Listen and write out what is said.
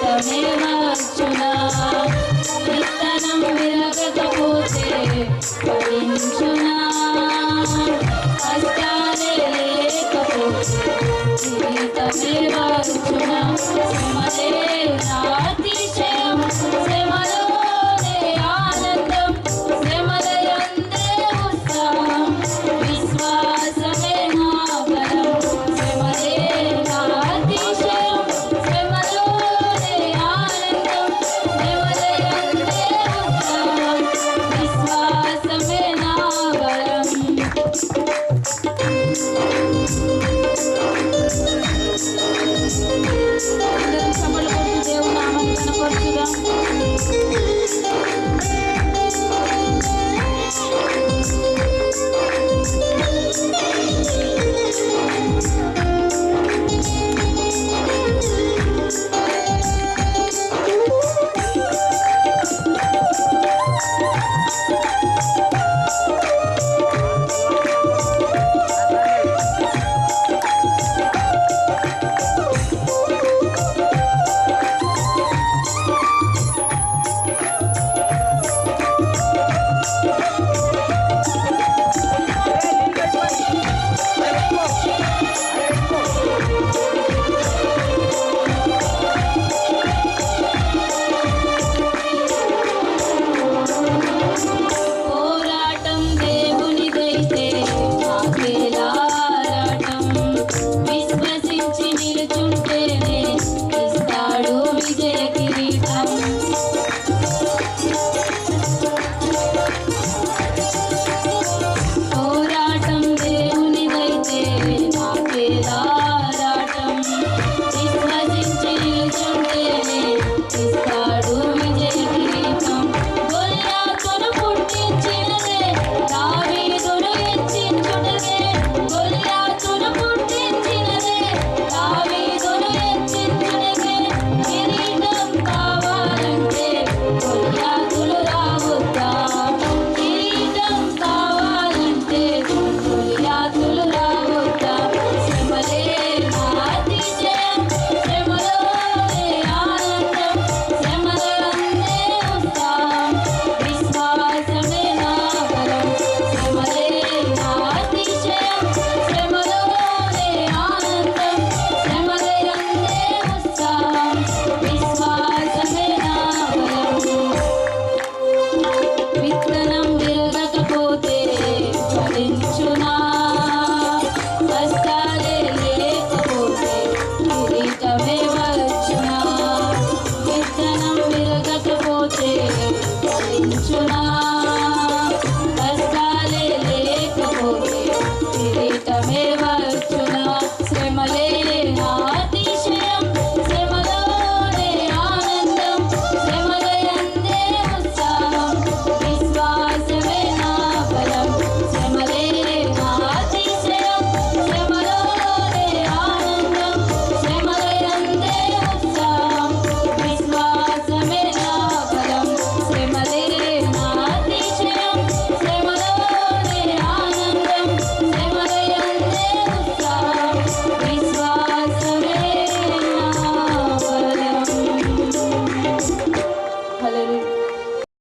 ఫలితమేమర్చున విత్తనం విరగకపోతే ఫలించునా? కష్టాలే లేకపోతే జీవితమేమర్చున సుమలే Música चुनते दे Thank you.